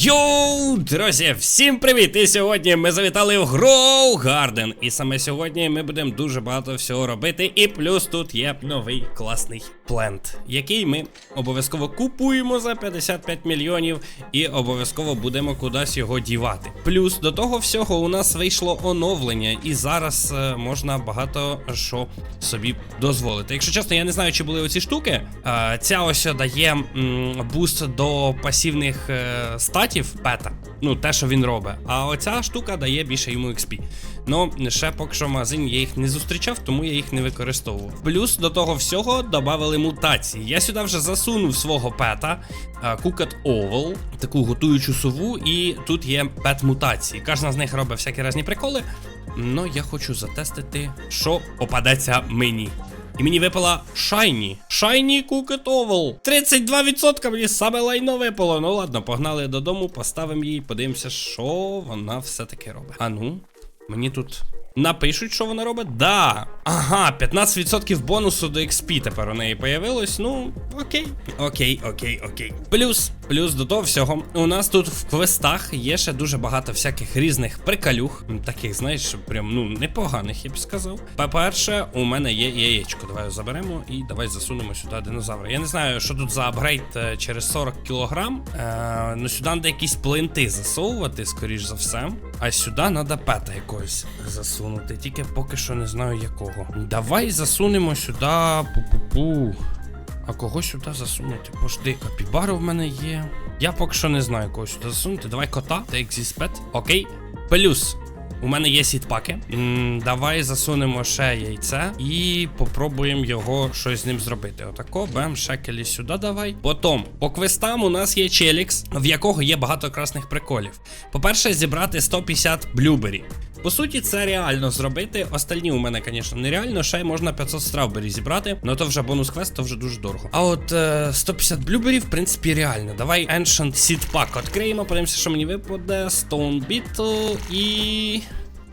Йоу, друзі, всім привіт! І сьогодні ми завітали в Garden. І саме сьогодні ми будемо дуже багато всього робити. І плюс тут є новий класний плент, який ми обов'язково купуємо за 55 мільйонів і обов'язково будемо кудись його дівати. Плюс до того всього у нас вийшло оновлення, і зараз е, можна багато що собі дозволити. Якщо чесно, я не знаю, чи були оці штуки. Е, ця ось дає м, буст до пасивних е, статів пета. Ну, те, що він робить. А оця штука дає більше йому XP. Ну, ще поки що в магазині я їх не зустрічав, тому я їх не використовував. Плюс до того всього додали мутації. Я сюди вже засунув свого пета, Кукат Овал, таку готуючу сову, і тут є пет мутації. Кожна з них робить всякі різні приколи. Ну, я хочу затестити, що попадеться мені. І мені випала Shiny. Shiny Cookie 32% мені саме лайно випало. Ну ладно, погнали додому, поставимо її, подивимося, що вона все-таки робить. А ну, мені тут. Напишуть, що вона робить? Да. Ага, 15% бонусу до XP тепер у неї появилось. Ну, окей. Окей, окей, окей. Плюс, плюс до того всього, у нас тут в квестах є ще дуже багато всяких різних приколюх. м, Таких, знаєш, прям ну непоганих, я б сказав. По-перше, у мене є яєчко. Давай заберемо і давай засунемо сюди динозавра. Я не знаю, що тут за апгрейд е, через 40 кілограм. Е, ну сюди треба якісь плинти засовувати, скоріш за все. А сюди треба пета якогось засунути. Тільки поки що не знаю якого. Давай засунемо сюди. Пу-пу-пу. А кого сюди засунути? Пожди, капібару в мене є. Я поки що не знаю кого сюди засунути. Давай кота, зі pet. Окей. Плюс. У мене є сітпаки. Давай засунемо ще яйце і попробуємо його щось з ним зробити. Отако, бем, шекелі сюди давай. Потім, по квестам у нас є челікс, в якого є багато красних приколів. По-перше, зібрати 150 блюбері. По суті, це реально зробити. Остальні у мене, звісно, нереально. Ще й можна 500 стравбері зібрати. Ну то вже бонус квест, то вже дуже дорого. А от е, 150 блюберів, в принципі, реально. Давай Ancient Seed Pack відкриємо, подивимося, що мені випаде. Stone Beetle і.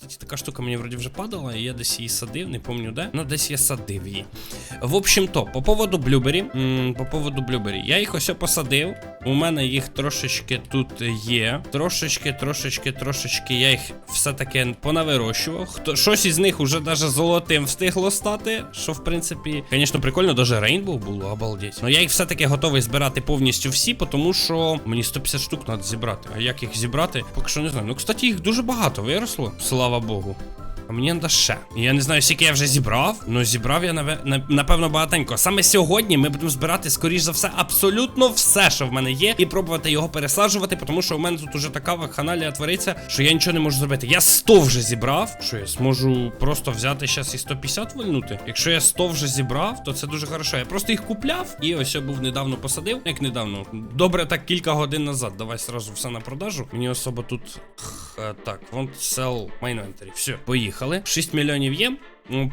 Кстати, така штука мені вроді вже падала, і я десь її садив, не пам'ятаю де. Ну, десь я садив її. В общем то, по поводу блюбері. по поводу блюбері. Я їх ось посадив. У мене їх трошечки тут є. Трошечки, трошечки, трошечки. Я їх все-таки понавирощував. Хто щось із них уже даже золотим встигло стати. Що, в принципі, звісно, прикольно, даже рейнбоу було, обалдеть. Ну я їх все-таки готовий збирати повністю всі, тому що мені 150 штук треба зібрати. А як їх зібрати? Поки що не знаю. Ну, кстати, їх дуже багато виросло. Слава Богу. А мені треба ще. Я не знаю, скільки я вже зібрав. Ну зібрав я напевно багатенько. Саме сьогодні ми будемо збирати, скоріш за все, абсолютно все, що в мене є, і пробувати його пересаджувати, тому що у мене тут уже така вакханалія твориться, що я нічого не можу зробити. Я 100 вже зібрав. Що я зможу просто взяти зараз і 150 вальнути? Якщо я 100 вже зібрав, то це дуже хорошо. Я просто їх купляв і ось я був недавно посадив. Як недавно. Добре, так кілька годин назад. Давай сразу все на продажу. Мені особо тут. Так, want sell my inventory. Все, поїхали. 6 мільйонів є.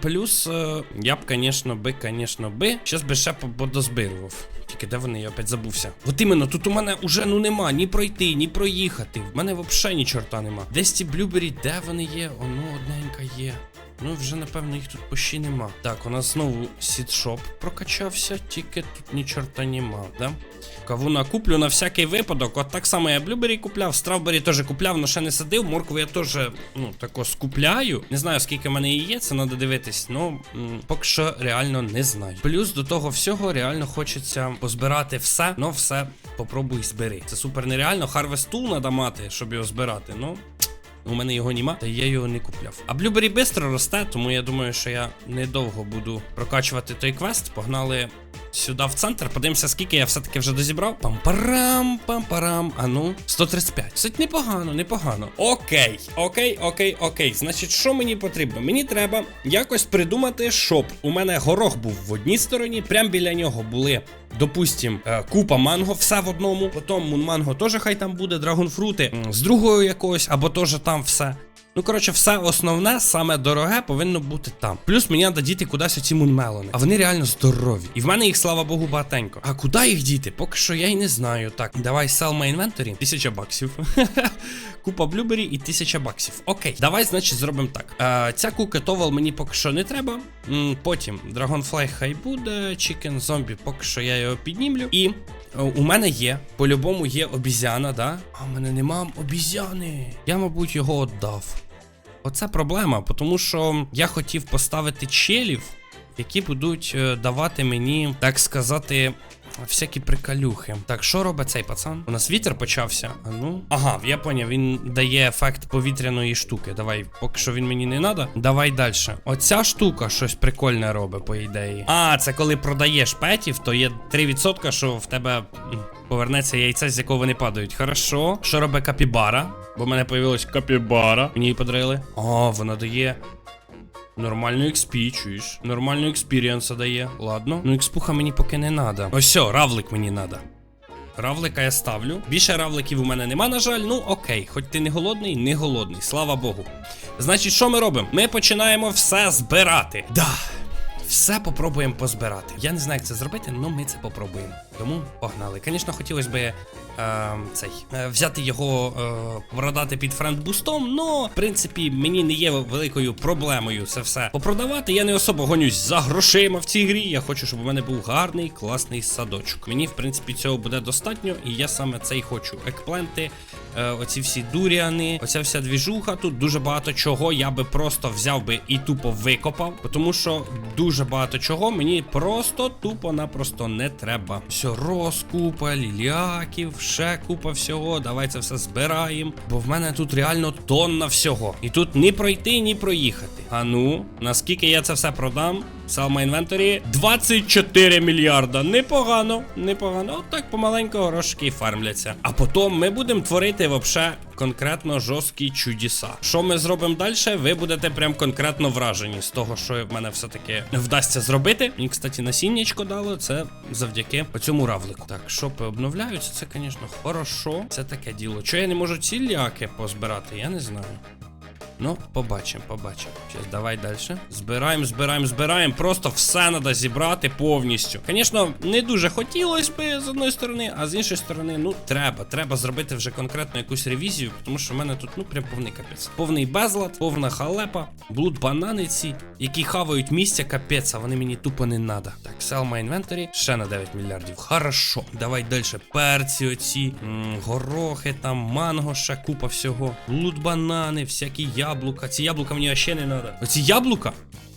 Плюс е, я б, звісно, би, конечно, би. Щас би ще по- подозбирував. Тільки де вони, я опять забувся. От іменно, тут у мене уже ну нема ні пройти, ні проїхати. В мене взагалі ні чорта нема. Десь ці блюбері, де вони є? Оно одненька є. Ну, вже, напевно, їх тут почти нема. Так, у нас знову сідшоп прокачався, тільки тут ні чорта нема, да? Кавуна куплю на всякий випадок. От так само я блюбері купляв, стравбері теж купляв, але ще не садив. Моркву я теж, ну, тако скупляю. Не знаю, скільки в мене її є, це треба дивитись. Ну, поки що реально не знаю. Плюс до того всього реально хочеться позбирати все, но все попробуй збери. Це супер нереально. Харвест тул треба мати, щоб його збирати. Ну. У мене його нема, та я його не купляв. А блюбері швидко росте, тому я думаю, що я недовго буду прокачувати той квест. Погнали сюди в центр, подивимося, скільки я все-таки вже дозібрав. Пам-парам, пам-парам. А ну, 135. Кстати, непогано, непогано. Окей, окей, окей, окей. Значить, що мені потрібно? Мені треба якось придумати, щоб у мене горох був в одній стороні, прям біля нього були. Допустим, е, купа манго, все в одному. Потім мунманго теж хай там буде, драгонфрути з другого якогось, або теж там все. Ну, коротше, все основне, саме дороге, повинно бути там. Плюс мені треба діти кудись оці мунмелони. А вони реально здорові. І в мене їх, слава Богу, багатенько. А куди їх діти? Поки що я й не знаю. Так, давай sell my inventory. Тисяча баксів. Купа блюбері і тисяча баксів. Окей, давай, значить, зробимо так. Е, ця куки товел мені поки що не треба. М, потім Dragonfly хай буде, Chicken Zombie, поки що я його піднімлю. І е, у мене є, по-любому є обізяна, да? А в мене нема обізяни. Я, мабуть, його віддав. Оце проблема, тому що я хотів поставити челів, які будуть е, давати мені, так сказати, всякі приколюхи. Так, що робить цей пацан? У нас вітер почався. А ну. Ага, я поняв, він дає ефект повітряної штуки. Давай, поки що він мені не треба. Давай далі. Оця штука щось прикольне робить, по ідеї. А, це коли продаєш петів, то є 3%, що в тебе. Повернеться яйце, з якого вони падають. Хорошо. Що робить капібара? Бо в мене появилась капібара. Мені її подарили. О, вона дає. Нормальну XP, чуєш? Нормальну експірієнса дає. Ладно. Ну, експуха мені поки не надо. Ось все, равлик мені надо. Равлика я ставлю. Більше равликів у мене нема, на жаль. Ну окей, хоч ти не голодний, не голодний, слава Богу. Значить, що ми робимо? Ми починаємо все збирати. Да. Все попробуємо позбирати. Я не знаю, як це зробити, але ми це попробуємо. Тому погнали. Звісно, хотілося б е, цей, е, взяти його, е, продати під френдбустом, але в принципі мені не є великою проблемою це все попродавати. Я не особо гонюсь за грошима в цій грі. Я хочу, щоб у мене був гарний, класний садочок. Мені, в принципі, цього буде достатньо, і я саме це й хочу. Екпленти, е, оці всі дуріани, оця вся двіжуха. Тут дуже багато чого я би просто взяв би і тупо викопав, тому що дуже багато чого мені просто тупо-напросто не треба. Все, роз, купа, ліліаків, ще купа всього. Давай це все збираємо. Бо в мене тут реально тонна всього. І тут ні пройти, ні проїхати. А ну, наскільки я це все продам? My inventory 24 мільярда. Непогано, непогано. От так помаленько грошки фармляться. А потім ми будемо творити вообще конкретно жорсткі чудеса. Що ми зробимо далі? Ви будете прям конкретно вражені з того, що в мене все-таки вдасться зробити. Мені, кстати, насіннячко дало. Це завдяки цьому равлику. Так, шопи обновляються. Це, звісно, хорошо. Це таке діло. Чого я не можу ці ляки позбирати? Я не знаю. Ну, побачимо, побачимо. Зараз давай далі. Збираємо, збираємо, збираємо. Просто все треба зібрати повністю. Звісно, не дуже хотілося би з одної сторони, а з іншої сторони, ну треба. Треба зробити вже конкретно якусь ревізію, тому що в мене тут ну прям повний капець. Повний безлад, повна халепа, блуд банани ці, які хавають місця, капець, а вони мені тупо не надо. Так, sell my inventory, ще на 9 мільярдів. Хорошо. Давай далі. Перці оці, м, горохи, там, манго, ще купа всього. Блуд банани, всякі яблука. Ці яблука мені ще не треба. Оці яблука.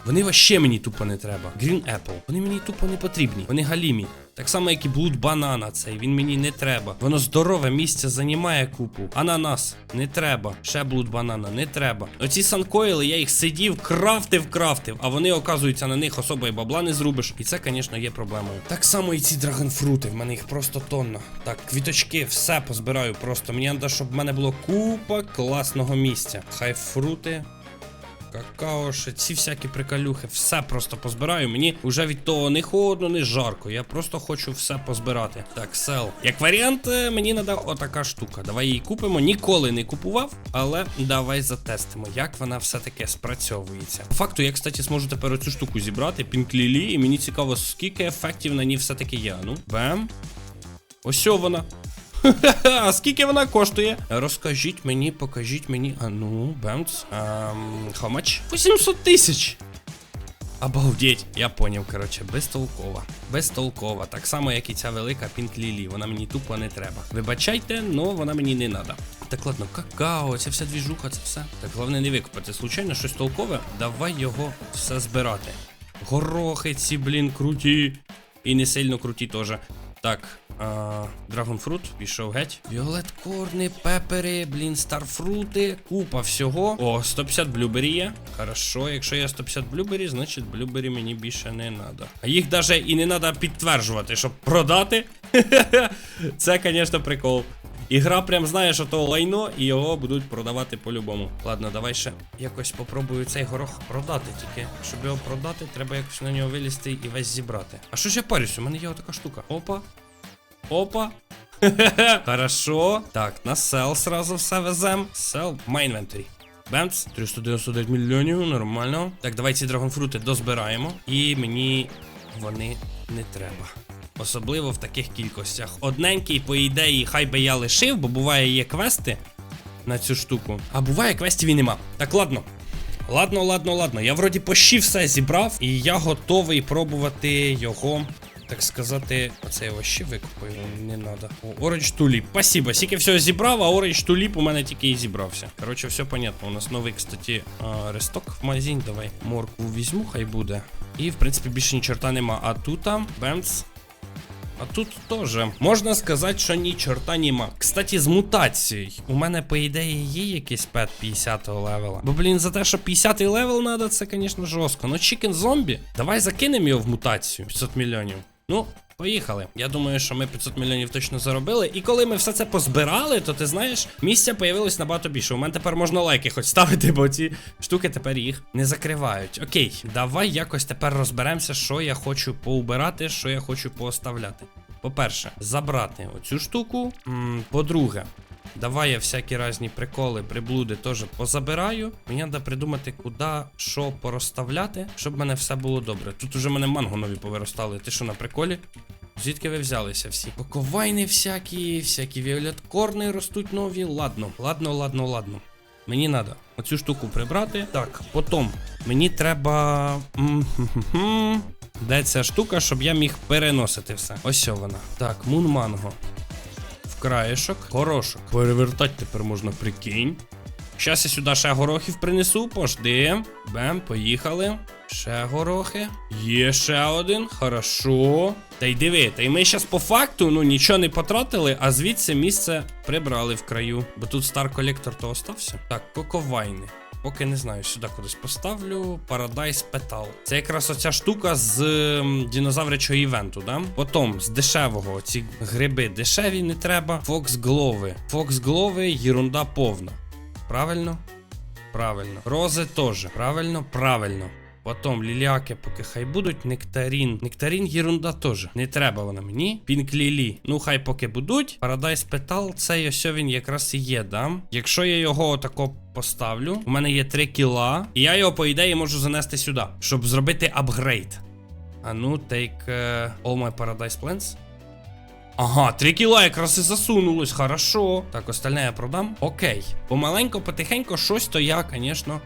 Вони вообще мені тупо не треба. Green Apple. Вони мені тупо не потрібні. Вони галімі. Так само, як і блуд банана цей. Він мені не треба. Воно здорове місце займає купу. Ананас не треба. Ще блуд банана не треба. Оці санкоїли, я їх сидів, крафтив, крафтив, а вони, оказуються, на них особо і бабла не зрубиш. І це, звісно, є проблемою. Так само і ці драгонфрути. В мене їх просто тонна. Так, квіточки, все позбираю. Просто мені треба, щоб в мене було купа класного місця. Хай фрути. Какао, ще ці всякі приколюхи, все просто позбираю. Мені вже від того не холодно, не жарко. Я просто хочу все позбирати. Так, сел. Як варіант, е, мені треба отака штука. Давай її купимо. Ніколи не купував, але давай затестимо, як вона все-таки спрацьовується. По факту, я, кстати, зможу тепер оцю штуку зібрати, пінклілі, і мені цікаво, скільки ефектів на ній все-таки є. Ну, бем. Ось вона. А скільки вона коштує? Розкажіть мені, покажіть мені. А ну, бемц. Ем, how much? 800 тисяч. Обалдеть, я поняв, коротше, безтолкова. Безтолкова. Так само, як і ця велика Pink Lily. Вона мені тупо не треба. Вибачайте, но вона мені не треба. Так ладно, какао, ця вся двіжуха, це все. Так головне не викопати. Случайно щось толкове. Давай його все збирати. Горохи ці, блін, круті. І не сильно круті теж. Так, а, драгонфрут пішов геть. Віолет корни, пепери, блін, старфрути, купа всього. О, 150 блюбері є. Хорошо, якщо є 150 блюбері, значить блюбері мені більше не треба. А їх навіть і не треба підтверджувати, щоб продати. Це, звісно, прикол. Ігра прям знає, що то лайно, і його будуть продавати по-любому. Ладно, давай ще якось попробую цей горох продати тільки. Щоб його продати, треба якось на нього вилізти і весь зібрати. А що ж я парюсь? У мене є отака штука. Опа. Опа. Хорошо. Так, на сел сразу все везем. Сел my inventory. Бемц, 399 мільйонів, нормально. Так, давай ці драгонфрути дозбираємо. І мені вони не треба. Особливо в таких кількостях. Одненький, по ідеї, хай би я лишив, бо буває є квести на цю штуку. А буває квестів і нема. Так, ладно. Ладно, ладно, ладно. Я вроді почти все зібрав, і я готовий пробувати його. Так сказати, оце я ще викупаю, не треба. О, Orange Tulip. Спасибо. Скільки всього зібрав, а Orange Tulip у мене тільки і зібрався. Коротше, все понятно. У нас новий, кстати, ресток в магазині. Давай моркву візьму, хай буде. І, в принципі, більше ні чорта нема. А тут, бемц, а тут теж можна сказати, що ні чорта німа. Кстати, з мутацією. У мене, по ідеї, є якийсь пет 50 го левела. Бо, блін, за те, що 50-й левел треба, це, звісно, жорстко. Ну, чікен зомбі. Давай закинемо його в мутацію. 500 мільйонів. Ну. Поїхали. Я думаю, що ми 500 мільйонів точно заробили. І коли ми все це позбирали, то ти знаєш, місця появилось набагато більше. У мене тепер можна лайки хоч ставити, бо ці штуки тепер їх не закривають. Окей, давай якось тепер розберемося, що я хочу поубирати, що я хочу пооставляти. По-перше, забрати оцю штуку. По-друге, давай я всякі різні приколи, приблуди теж позабираю. Мені треба придумати, куди що порозставляти, щоб мене все було добре. Тут уже мене манго нові повиростали. Ти що на приколі? Звідки ви взялися всі? Боковайни всякі, всякі віолеткорни ростуть нові. Ладно, ладно, ладно, ладно. Мені треба оцю штуку прибрати. Так, потім мені треба. м-хм-хм-хм. Де ця штука, щоб я міг переносити все. Ось вона. Так, мунманго. Краєшок. Горошок. Перевертати тепер можна прикинь. Щас я сюди ще горохів принесу, пожди. Бем, поїхали. Ще горохи. Є ще один. Хорошо. Та й диви, та й ми зараз по факту ну нічого не потратили, а звідси місце прибрали в краю. Бо тут стар колектор то остався. Так, коковайни. Поки не знаю, сюди кудись поставлю. Paradise Petal. Це якраз оця штука з динозаврячого івенту, да? Потім з дешевого ці гриби дешеві не треба. Фокс Глови. Фокс Глови єрунда повна. Правильно? Правильно. Рози теж. Правильно? Правильно. Потім ліліаки, поки хай будуть. Нектарін. Нектарін єрунда теж. Не треба вона мені. Пінк лілі. Ну хай поки будуть. Paradise Petal, це ось він якраз і є, да? Якщо я його отако поставлю, у мене є 3 кіла, і я його, по ідеї, можу занести сюди, щоб зробити апгрейд. А ну, take uh, all my Paradise Plants. Ага, 3 кіла якраз і засунулось, хорошо. Так, остальне я продам. Окей. Помаленько, потихенько, щось то я, звісно,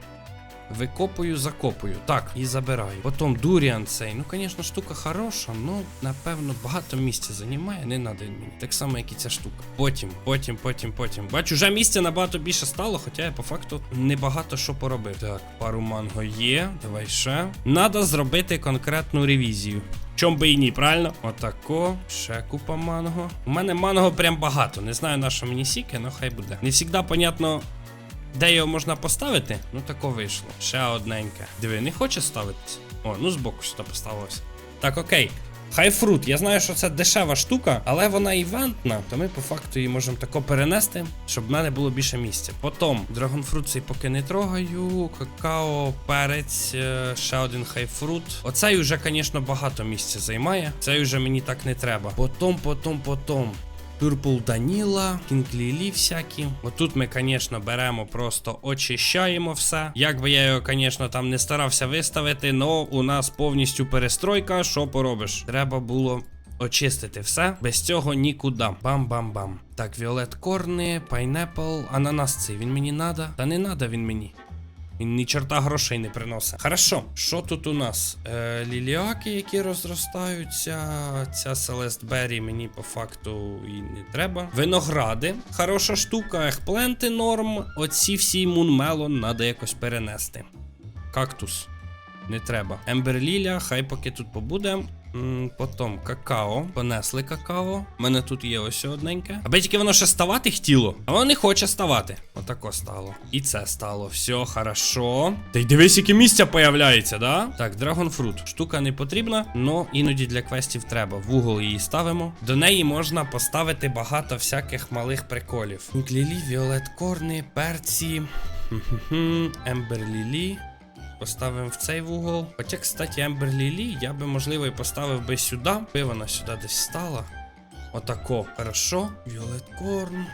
викопую, закопую. Так, і забираю. Потім Дуріан цей. Ну, звісно, штука хороша, ну, напевно, багато місця займає, не треба мені. Так само, як і ця штука. Потім, потім, потім, потім. Бачу, вже місця набагато більше стало, хоча я по факту небагато що поробив. Так, пару манго є. Давай ще. Надо зробити конкретну ревізію. Чом би і ні, правильно? Отако. Ще купа манго. У мене манго прям багато. Не знаю на що мені сіки, але хай буде. Не завжди понятно. Де його можна поставити? Ну тако вийшло. Ще одненьке. Диви, не хоче ставитися. О, ну збоку сюди поставилось. Так, окей. Хайфрут, я знаю, що це дешева штука, але вона івентна, то ми по факту її можемо тако перенести, щоб в мене було більше місця. Потім драгонфрут цей поки не трогаю, какао, перець, е, ще один хайфрут. Оцей уже, звісно, багато місця займає. Цей уже мені так не треба. Потім, потім, потім. Purple Даніла, Кінклілі всякі. Отут ми, звісно, беремо, просто очищаємо все. Як би я його, звісно, там не старався виставити, но у нас повністю перестройка. Що поробиш? Треба було. Очистити все, без цього нікуди. Бам-бам-бам. Так, Віолет Корни, Пайнепл, ананас цей він мені надо. Та не надо він мені. Він ні чорта грошей не приносить. Хорошо, що тут у нас? Е, ліліаки, які розростаються. Ця Селест Беррі мені по факту і не треба. Виногради, хороша штука, ехпленти норм. Оці всі мунмелон треба якось перенести. Кактус. Не треба. Емберліля, хай поки тут побуде. М, Потім какао. Понесли какао. У мене тут є ось одненьке. Аби тільки воно ще ставати хотіло. А воно не хоче ставати. Отако стало. І це стало. Все, хорошо. Та й дивись, яке місця появляється, да? Так, драгонфрут. Штука не потрібна, но іноді для квестів треба. В угол її ставимо. До неї можна поставити багато всяких малих приколів. Лілі, Віолет Корни, перці. Ембер Лілі. Поставимо в цей вугол. Хоча, кстати, Ембер Лілі я би, можливо, і поставив би сюди. Би вона сюди десь стала. Отако. Хорошо. Віолет Корн.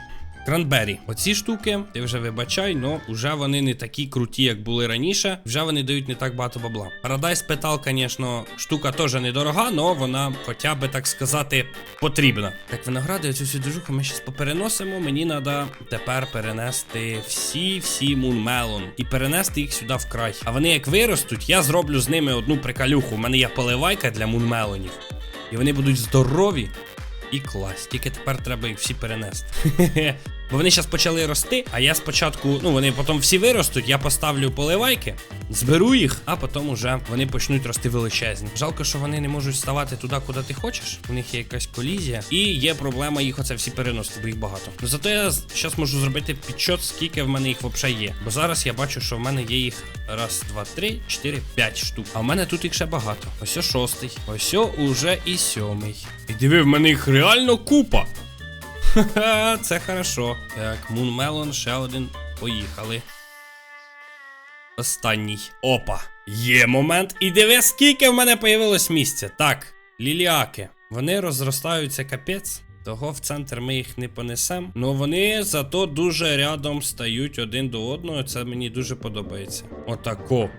Кранбері. Оці штуки, ти вже вибачай, но вже вони не такі круті, як були раніше. Вже вони дають не так багато бабла. Paradise Petal, звісно, штука теж недорога, но вона хоча би так сказати потрібна. Так, виногради, оцю всю движуху ми зараз попереносимо. Мені треба тепер перенести всі-всі мунмелон і перенести їх сюди в край. А вони як виростуть, я зроблю з ними одну прикалюху. У мене є поливайка для мунмелонів. І вони будуть здорові і клас. Тільки тепер треба їх всі перенести. Бо вони зараз почали рости, а я спочатку, ну вони потім всі виростуть, я поставлю поливайки, зберу їх, а потім уже вони почнуть рости величезні. Жалко, що вони не можуть ставати туди, куди ти хочеш. У них є якась колізія, і є проблема їх оце всі переносити, бо їх багато. Ну зато я зараз можу зробити підсчет, скільки в мене їх взагалі є. Бо зараз я бачу, що в мене є їх раз, два, три, чотири, п'ять штук. А в мене тут їх ще багато. Ось о шостий, ось уже і сьомий. І диви, в мене їх реально купа. Ха-ха, це хорошо. Так, Мунмелон, ще один. Поїхали. Останній. Опа. Є момент. І диви, скільки в мене появилось місця. Так, ліліаки. Вони розростаються капець. Того в центр ми їх не понесемо. Ну вони зато дуже рядом стають один до одного. Це мені дуже подобається. Отако.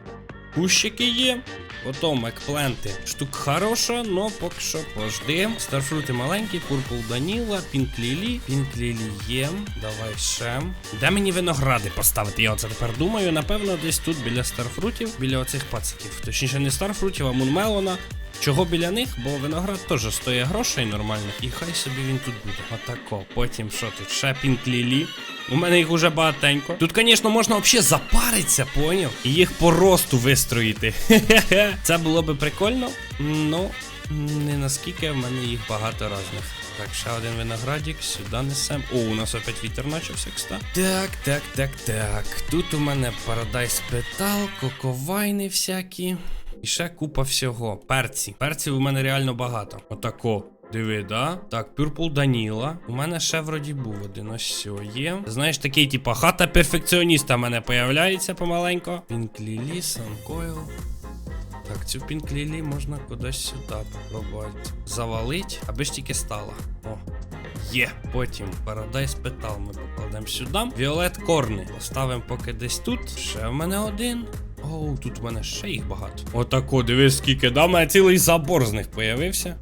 Кущики є. Потім екпленти. Штук хороша, но поки що пожди. Старфрути маленькі, Пурпл Даніла, Пінк Лілі. Пінк Лілі є. Давай ще. Де мені виногради поставити? Я оце тепер думаю. Напевно, десь тут біля старфрутів, біля оцих пациків. Точніше, не старфрутів, а мунмелона. Чого біля них? Бо виноград теж стоїть грошей нормально. І хай собі він тут буде. Отако. Потім що тут? Ще Пінк Лілі. У мене їх уже багатенько. Тут, звісно, можна взагалі запаритися, поняв? І їх по росту вистроїти. Це було би прикольно. Ну, не наскільки в мене їх багато різних. Так, ще один виноградик, сюди несем. О, у нас опять вітер почався, кстати. Так, так, так, так. Тут у мене Paradise Petal, коковайни всякі. І ще купа всього. Перці. Перців у мене реально багато. Отако. Диви, да? Так, Purple Даніла. У мене ще вроді був один. Ось все є. Знаєш, такий, типа, хата перфекціоніста в мене появляється помаленько. Sun Coil. Так, цю Lily можна кудись сюди попробувати. Завалить, аби ж тільки стала. О. Є. Потім Paradise Petal ми покладемо сюди. Віолет Корни. Поставимо поки десь тут. Ще в мене один. Оу, тут в мене ще їх багато. Отако, дивись, скільки. Да, в мене цілий забор з них появився.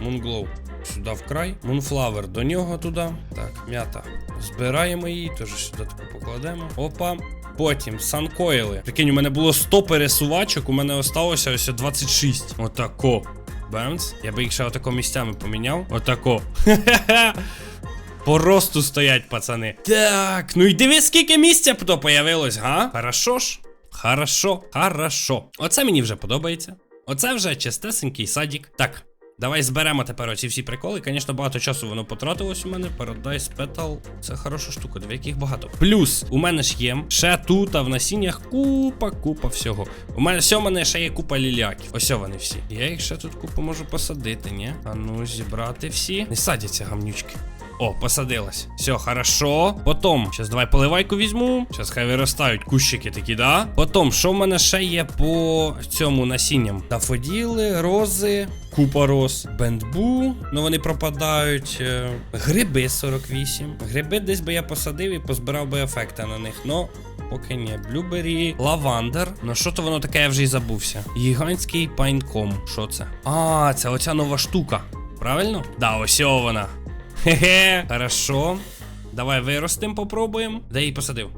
Мунглоу. Сюди в край. Мунфлавер до нього туди. Так, м'ята. Збираємо її, теж сюди таку покладемо. Опа. Потім санкоїли. Прикинь, у мене було 100 пересувачок, у мене осталося ось 26. Отако. Бемц. Я би їх ще отако місцями поміняв. Отако. Хе-хе-хе. По росту стоять, пацани. Так, ну і диви, скільки місця то появилось, га? Хорошо ж? Хорошо, хорошо. Оце мені вже подобається. Оце вже чистесенький садік. Так, давай зберемо тепер оці всі приколи. Звісно, багато часу воно потратилось у мене. Paradise Petal. Це хороша штука, дві яких багато. Плюс у мене ж є ще тут, а в насіннях купа, купа всього. У мене все, у мене ще є купа ліляків. Ось вони всі. Я їх ще тут купу можу посадити, ні? А ну, зібрати всі. Не садяться гамнючки. О, посадилась. Все, хорошо. Потом, зараз давай поливайку візьму. Зараз хай виростають кущики такі, да? Потім, що в мене ще є по цьому насінням? Дафоділи, рози, купа роз, бендбу. Ну вони пропадають. Е, Гриби 48. Гриби десь би я посадив і позбирав би ефекта на них. Ну. Поки ні. Блюбері, лавандер. Ну що то воно таке, я вже й забувся. Гігантський пайнком. Що це? А, це оця нова штука. Правильно? Да, ось вона. Хе-хе, хорошо. Давай виростим, попробуємо. Де її посадив?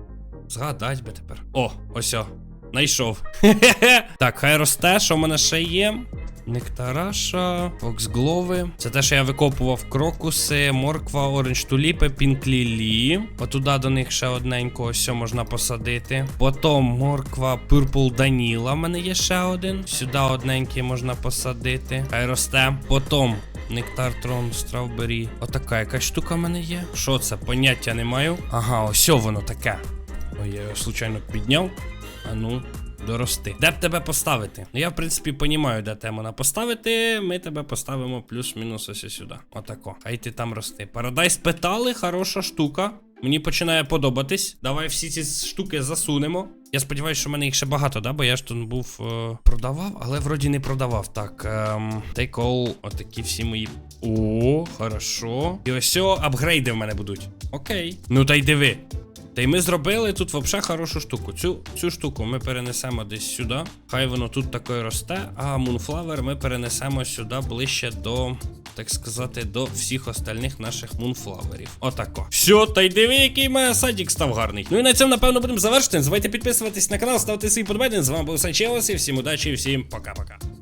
Згадать би тепер. О, ось о. Найшов. Хе-хе. Так, хай росте, що в мене ще є. Нектараша, фоксглови. Це те, що я викопував крокуси, морква, оранж туліпи, пінклілі. Отуда до них ще одненько ось можна посадити. Потім морква Purple Даніла. в мене є ще один. Сюди одненький можна посадити. Хай росте. Потім Нектар Трон, Стравбері. Отака якась штука в мене є. Що це? Поняття не маю. Ага, ось воно таке. Ой, я його случайно підняв. А ну, дорости. Де б тебе поставити? Ну я, в принципі, понімаю, де тебе можна поставити. Ми тебе поставимо плюс-мінус ось сюди. Отако. Хай ти там рости. Парадайс питали, хороша штука. Мені починає подобатись. Давай всі ці штуки засунемо. Я сподіваюся, що в мене їх ще багато, да? Бо я ж тут був е, продавав, але вроді не продавав. Так, ем, take all, отакі всі мої. О, хорошо. І ось о, апгрейди в мене будуть. Окей. Ну та й диви. Та й ми зробили тут взагалі хорошу штуку. Цю, цю штуку ми перенесемо десь сюди. Хай воно тут такою росте, а Moonflower ми перенесемо сюди ближче до, так сказати, до всіх остальних наших мунфлаверів. Отако. Все, та й диви, який має садік став гарний. Ну і на цьому, напевно, будемо завершити. Не забувайте підписуватись на канал, ставити свої подобання. З вами був Санчелос і всім удачі, і всім пока-пока.